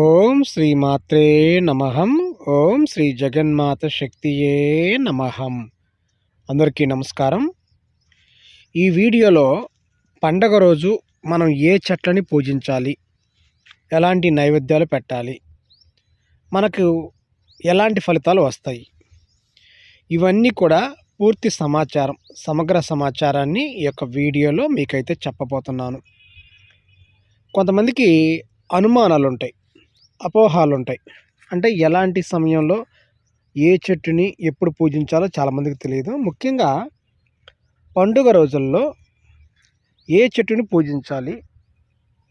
ఓం శ్రీ మాత్రే నమహం ఓం శ్రీ జగన్మాత శక్తియే నమహం అందరికీ నమస్కారం. ఈ వీడియోలో పండగ రోజు మనం ఏ చెట్లని పూజించాలి? ఎలాంటి నైవేద్యాలు పెట్టాలి? మనకు ఎలాంటి ఫలితాలు వస్తాయి? ఇవన్నీ కూడా పూర్తి సమాచారం సమగ్ర సమాచారాన్ని ఈ యొక్క వీడియోలో మీకైతే చెప్పబోతున్నాను. కొంతమందికి అనుమానాలు ఉంటాయి అపోహాలు ఉంటాయి అంటే ఎలాంటి సమయంలో ఏ చెట్టుని ఎప్పుడు పూజించాలో చాలామందికి తెలియదు. ముఖ్యంగా పండుగ రోజుల్లో ఏ చెట్టుని పూజించాలి?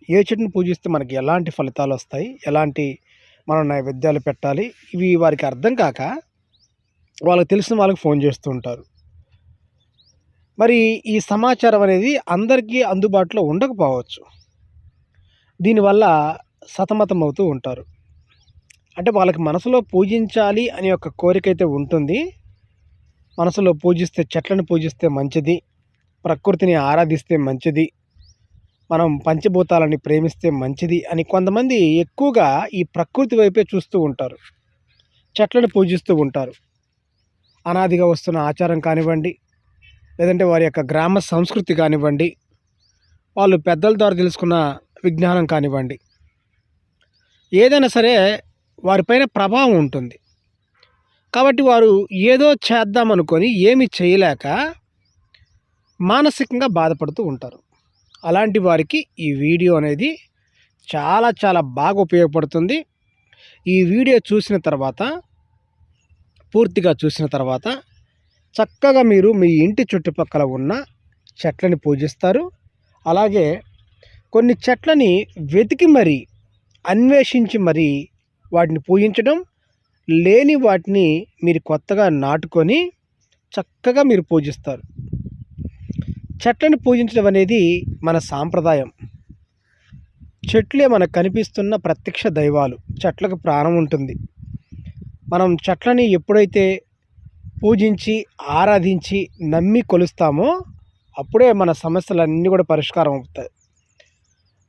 ఏ చెట్టుని పూజిస్తే మనకి ఎలాంటి ఫలితాలు వస్తాయి? ఎలాంటి మనం నైవేద్యాలు పెట్టాలి? ఇవి వారికి అర్థం కాక వాళ్ళకి తెలిసిన వాళ్ళకి ఫోన్ చేస్తూ ఉంటారు. మరి ఈ సమాచారం అనేది అందరికీ అందుబాటులో ఉండకపోవచ్చు. దీనివల్ల సతమతం అవుతూ ఉంటారు. అంటే వాళ్ళకి మనసులో పూజించాలి అనే ఒక కోరిక అయితే ఉంటుంది. మనసులో పూజిస్తే చెట్లను పూజిస్తే మంచిది. ప్రకృతిని ఆరాధిస్తే మంచిది. మనం పంచభూతాలని ప్రేమిస్తే మంచిది అని కొంతమంది ఎక్కువగా ఈ ప్రకృతి వైపే చూస్తూ ఉంటారు. చెట్లను పూజిస్తూ ఉంటారు. అనాదిగా వస్తున్న ఆచారం కానివ్వండి లేదంటే వారి యొక్క గ్రామ సంస్కృతి కానివ్వండి వాళ్ళు పెద్దల ద్వారా తెలుసుకున్న విజ్ఞానం కానివ్వండి ఏదైనా సరే వారిపైన ప్రభావం ఉంటుంది. కాబట్టి వారు ఏదో చేద్దామనుకొని ఏమి చేయలేక మానసికంగా బాధపడుతూ ఉంటారు. అలాంటి వారికి ఈ వీడియో అనేది చాలా చాలా బాగా ఉపయోగపడుతుంది. ఈ వీడియో చూసిన తర్వాత పూర్తిగా చూసిన తర్వాత చక్కగా మీరు మీ ఇంటి చుట్టుపక్కల ఉన్న చెట్లని పూజిస్తారు. అలాగే కొన్ని చెట్లని వెతికి మరీ అన్వేషించి మరీ వాటిని పూజించడం లేని వాటిని మీరు కొత్తగా నాటుకొని చక్కగా మీరు పూజిస్తారు. చెట్లను పూజించడం అనేది మన సాంప్రదాయం. చెట్లే మనకు కనిపిస్తున్న ప్రత్యక్ష దైవాలు. చెట్లకు ప్రాణం ఉంటుంది. మనం చెట్లని ఎప్పుడైతే పూజించి ఆరాధించి నమ్మి కొలుస్తామో అప్పుడే మన సమస్యలన్నీ కూడా పరిష్కారం అవుతాయి.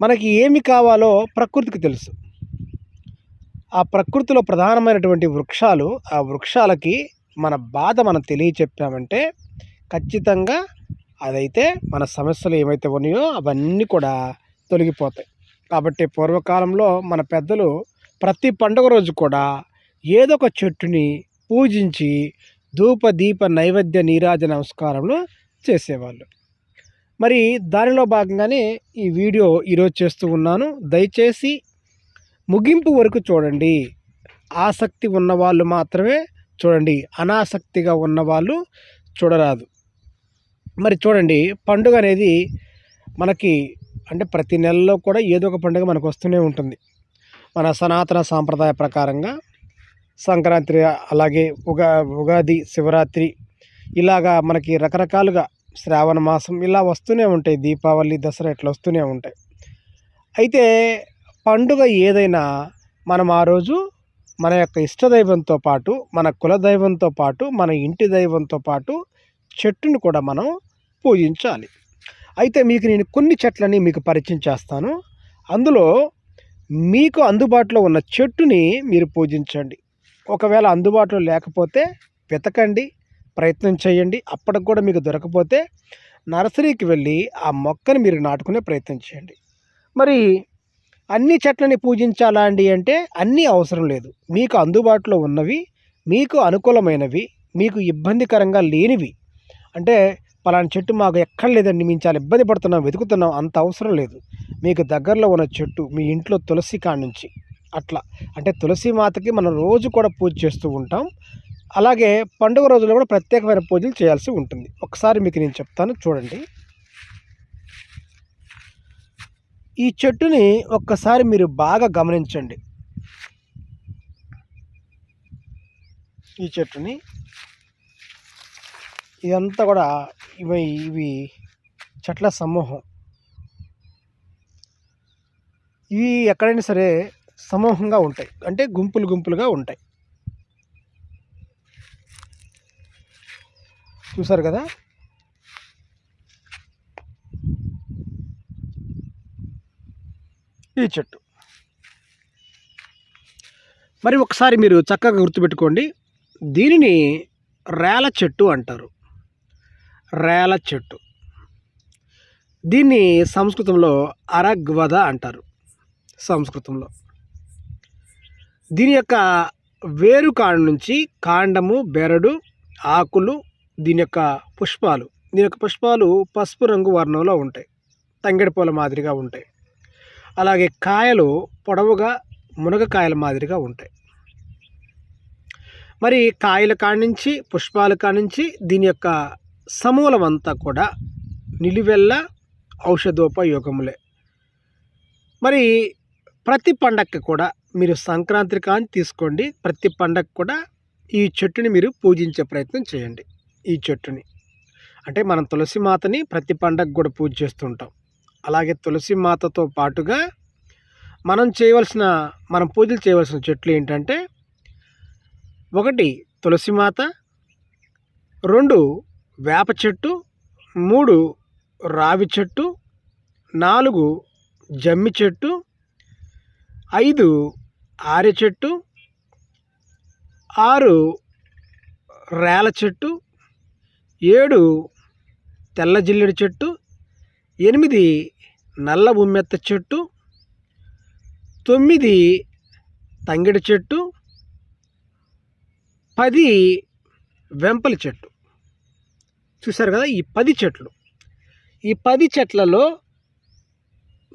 మనకి ఏమి కావాలో ప్రకృతికి తెలుసు. ఆ ప్రకృతిలో ప్రధానమైనటువంటి వృక్షాలు ఆ వృక్షాలకి మన బాధ మనం తెలియచెప్పామంటే ఖచ్చితంగా అదైతే మన సమస్యలు ఏమైతే ఉన్నాయో అవన్నీ కూడా తొలగిపోతాయి. కాబట్టి పూర్వకాలంలో మన పెద్దలు ప్రతి పండుగ రోజు కూడా ఏదో ఒక చెట్టుని పూజించి ధూప దీప నైవేద్య నీరాజ నమస్కారములు చేసేవాళ్ళు. మరి దానిలో భాగంగానే ఈ వీడియో ఈరోజు చేస్తూ ఉన్నాను. దయచేసి ముగింపు వరకు చూడండి. ఆసక్తి ఉన్నవాళ్ళు మాత్రమే చూడండి. అనాసక్తిగా ఉన్నవాళ్ళు చూడరాదు. మరి చూడండి పండుగ అనేది మనకి అంటే ప్రతి నెలలో కూడా ఏదో ఒక పండుగ మనకు వస్తూనే ఉంటుంది. మన సనాతన సాంప్రదాయ ప్రకారంగా సంక్రాంతి అలాగే ఉగా ఉగాది శివరాత్రి ఇలాగా మనకి రకరకాలుగా శ్రావణ మాసం ఇలా వస్తూనే ఉంటాయి. దీపావళి దసరా ఇట్లా వస్తూనే ఉంటాయి. అయితే పండుగ ఏదైనా మనం ఆ రోజు మన యొక్క ఇష్టదైవంతో పాటు మన కులదైవంతో పాటు మన ఇంటి దైవంతో పాటు చెట్టును కూడా మనం పూజించాలి. అయితే మీకు నేను కొన్ని చెట్లని మీకు పరిచయం చేస్తాను. అందులో మీకు అందుబాటులో ఉన్న చెట్టుని మీరు పూజించండి. ఒకవేళ అందుబాటులో లేకపోతే వెతకండి. ప్రయత్నం చేయండి. అప్పటికి కూడా మీకు దొరకపోతే నర్సరీకి వెళ్ళి ఆ మొక్కని మీరు నాటుకునే ప్రయత్నం చేయండి. మరి అన్ని చెట్లని పూజించాలా అండి అంటే అన్నీ అవసరం లేదు. మీకు అందుబాటులో ఉన్నవి మీకు అనుకూలమైనవి మీకు ఇబ్బందికరంగా లేనివి. అంటే పలానా చెట్టు మాకు ఎక్కడ లేదండి మేము చాలా ఇబ్బంది పడుతున్నాం వెతుకుతున్నాం అంత అవసరం లేదు. మీకు దగ్గరలో ఉన్న చెట్టు మీ ఇంట్లో తులసి కాడ నుంచి అట్లా. అంటే తులసి మాతకి మనం రోజు కూడా పూజ చేస్తూ ఉంటాం. అలాగే పండుగ రోజుల్లో కూడా ప్రత్యేకమైన పూజలు చేయాల్సి ఉంటుంది. ఒకసారి మీకు నేను చెప్తాను చూడండి. ఈ చెట్టుని ఒక్కసారి మీరు బాగా గమనించండి. ఈ చెట్టుని ఇదంతా కూడా ఇవి ఇవి చెట్ల సమూహం. ఇవి ఎక్కడైనా సరే సమూహంగా ఉంటాయి. అంటే గుంపులు గుంపులుగా ఉంటాయి. చూసారు కదా? ఈ చెట్టు. మరి ఒకసారి మీరు చక్కగా గుర్తుపెట్టుకోండి దీనిని రేల చెట్టు అంటారు. రేల చెట్టు. దీన్ని సంస్కృతంలో అరగ్వద అంటారు. సంస్కృతంలో. దీని యొక్క వేరు కాండ నుంచి కాండము బెరడు ఆకులు దీని యొక్క పుష్పాలు. దీని యొక్క పుష్పాలు పసుపు రంగు వర్ణంలో ఉంటాయి. తంగిడి పూల మాదిరిగా ఉంటాయి. అలాగే కాయలు పొడవుగా మునగకాయల మాదిరిగా ఉంటాయి. మరి కాయల కానించి పుష్పాల కానించి దీని యొక్క సమూలం అంతా కూడా నిలువెల్ల ఔషధోపయోగములే. మరి ప్రతి పండక్కి కూడా మీరు సంక్రాంతి కాని తీసుకోండి. ప్రతి పండగ కూడా ఈ చెట్టుని మీరు పూజించే ప్రయత్నం చేయండి. ఈ చెట్టుని. అంటే మనం తులసి మాతని ప్రతి పండగ కూడా పూజ చేస్తుంటాం. అలాగే తులసి మాతతో పాటుగా మనం చేయవలసిన మనం పూజలు చేయవలసిన చెట్లు ఏంటంటే ఒకటి తులసి మాత రెండు వేప చెట్టు మూడు రావి చెట్టు నాలుగు జమ్మి చెట్టు ఐదు ఆర్య చెట్టు ఆరు రేల చెట్టు ఏడు తెల్ల జిల్లెడు చెట్టు ఎనిమిది నల్ల ఉమ్మెత్త చెట్టు తొమ్మిది తంగిడి చెట్టు పది వెంపలి చెట్టు. చూసారు కదా ఈ పది చెట్లు. ఈ పది చెట్లలో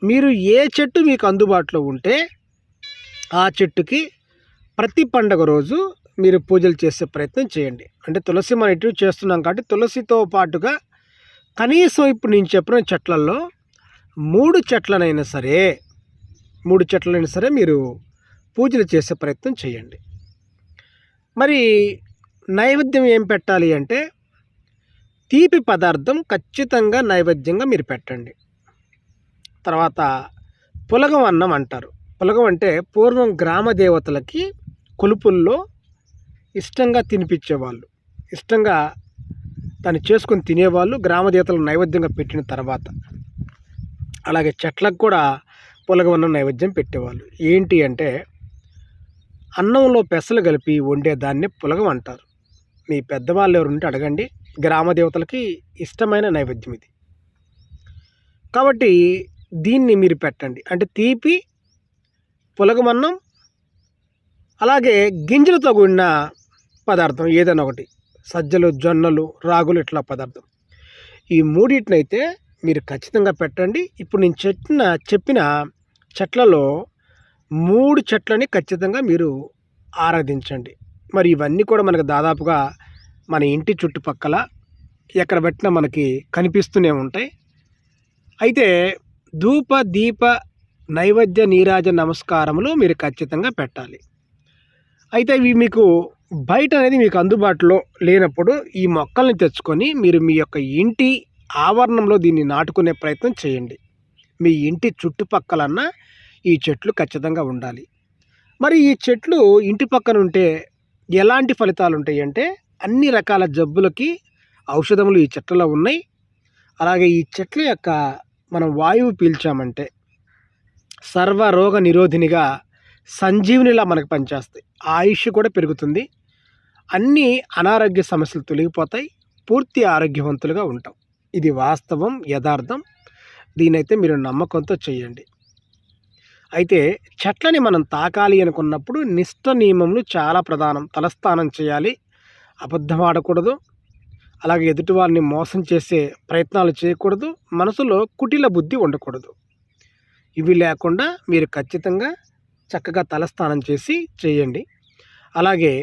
మీరు ఏ చెట్టు మీకు అందుబాటులో ఉంటే ఆ చెట్టుకి ప్రతి పండగ రోజు మీరు పూజలు చేసే ప్రయత్నం చేయండి. అంటే తులసి మనం ఇటు చేస్తున్నాం కాబట్టి తులసితో పాటుగా కనీసం ఇప్పుడు నేను చెప్పిన చెట్లలో మూడు చెట్లనైనా సరే మూడు చెట్లనైనా సరే మీరు పూజలు చేసే ప్రయత్నం చేయండి. మరి నైవేద్యం ఏం పెట్టాలి అంటే తీపి పదార్థం ఖచ్చితంగా నైవేద్యంగా మీరు పెట్టండి. తర్వాత పులగం అన్నం అంటారు. పులగం అంటే పూర్వం గ్రామ దేవతలకి కొలుపుల్లో ఇష్టంగా తినిపించేవాళ్ళు. ఇష్టంగా దాన్ని చేసుకొని తినేవాళ్ళు గ్రామదేవతలు నైవేద్యంగా పెట్టిన తర్వాత. అలాగే చెట్లకు కూడా పులగవన్నం నైవేద్యం పెట్టేవాళ్ళు. ఏంటి అంటే అన్నంలో పెసలు కలిపి వండే దాన్ని పులగం అంటారు. మీ పెద్దవాళ్ళు ఎవరుంటే అడగండి. గ్రామ దేవతలకి ఇష్టమైన నైవేద్యం ఇది. కాబట్టి దీన్ని మీరు పెట్టండి. అంటే తీపి పులగమన్నం అలాగే గింజలతో కూడిన పదార్థం ఏదైనా ఒకటి. సజ్జలు జొన్నలు రాగులు ఇట్లా పదార్థం. ఈ మూడింటినైతే మీరు ఖచ్చితంగా పెట్టండి. ఇప్పుడు నేను చెప్పిన చెప్పిన చెట్లలో మూడు చెట్లని ఖచ్చితంగా మీరు ఆరాధించండి. మరి ఇవన్నీ కూడా మనకు దాదాపుగా మన ఇంటి చుట్టుపక్కల ఎక్కడ పెట్టినా మనకి కనిపిస్తూనే ఉంటాయి. అయితే ధూప దీప నైవేద్య నీరాజ నమస్కారములు మీరు ఖచ్చితంగా పెట్టాలి. అయితే ఇవి మీకు బయట అనేది మీకు అందుబాటులో లేనప్పుడు ఈ మొక్కల్ని తెచ్చుకొని మీరు మీ యొక్క ఇంటి ఆవరణంలో దీన్ని నాటుకునే ప్రయత్నం చేయండి. మీ ఇంటి చుట్టుపక్కలన్నా ఈ చెట్లు ఖచ్చితంగా ఉండాలి. మరి ఈ చెట్లు ఇంటి పక్కన ఉంటే ఎలాంటి ఫలితాలు ఉంటాయి అంటే అన్ని రకాల జబ్బులకి ఔషధములు ఈ చెట్లలో ఉన్నాయి. అలాగే ఈ చెట్ల యొక్క మనం వాయువు పీల్చామంటే సర్వరోగ నిరోధినిగా సంజీవునిలా మనకు పనిచేస్తాయి. ఆయుష్ కూడా పెరుగుతుంది. అన్ని అనారోగ్య సమస్యలు తొలగిపోతాయి పూర్తి ఆరోగ్యవంతులుగా ఉంటాం. ఇది వాస్తవం యథార్థం. దీనైతే మీరు నమ్మకంతో చేయండి అయితే చెట్లని మనం తాకాలి అనుకున్నప్పుడు నిష్ట నియమములు చాలా ప్రధానం. తలస్థానం చేయాలి అబద్ధం ఆడకూడదు అలాగే ఎదుటివారిని మోసం చేసే ప్రయత్నాలు చేయకూడదు మనసులో కుటిల బుద్ధి ఉండకూడదు. ఇవి లేకుండా మీరు ఖచ్చితంగా చక్కగా తలస్నానం చేసి చేయండి. అలాగే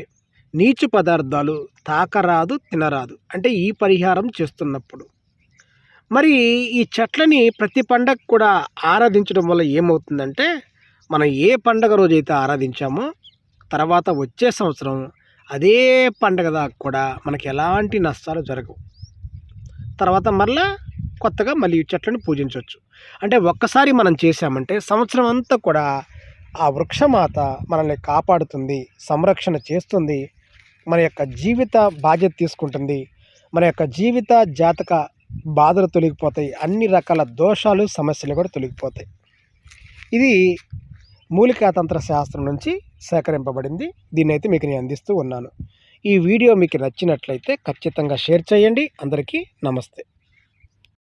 నీచు పదార్థాలు తాకరాదు తినరాదు. అంటే ఈ పరిహారం చేస్తున్నప్పుడు. మరి ఈ చెట్లని ప్రతి పండగ కూడా ఆరాధించడం వల్ల ఏమవుతుందంటే మనం ఏ పండగ రోజైతే ఆరాధించామో తర్వాత వచ్చే సంవత్సరం అదే పండగ దాకా కూడా మనకి ఎలాంటి నష్టాలు జరగవు. తర్వాత మళ్ళా కొత్తగా మళ్ళీ ఈ చెట్లను పూజించవచ్చు. అంటే ఒక్కసారి మనం చేసామంటే సంవత్సరం అంతా కూడా ఆ వృక్షమాత మనల్ని కాపాడుతుంది సంరక్షణ చేస్తుంది మన యొక్క జీవిత బాధ్యత తీసుకుంటుంది. మన యొక్క జీవిత జాతక బాధలు తొలగిపోతాయి. అన్ని రకాల దోషాలు సమస్యలు కూడా తొలగిపోతాయి. ఇది మూలికాతంత్ర శాస్త్రం నుంచి సేకరింపబడింది. దీన్ని అయితే మీకు నేను అందిస్తూ ఉన్నాను. ఈ వీడియో మీకు నచ్చినట్లయితే ఖచ్చితంగా షేర్ చేయండి. అందరికీ నమస్తే.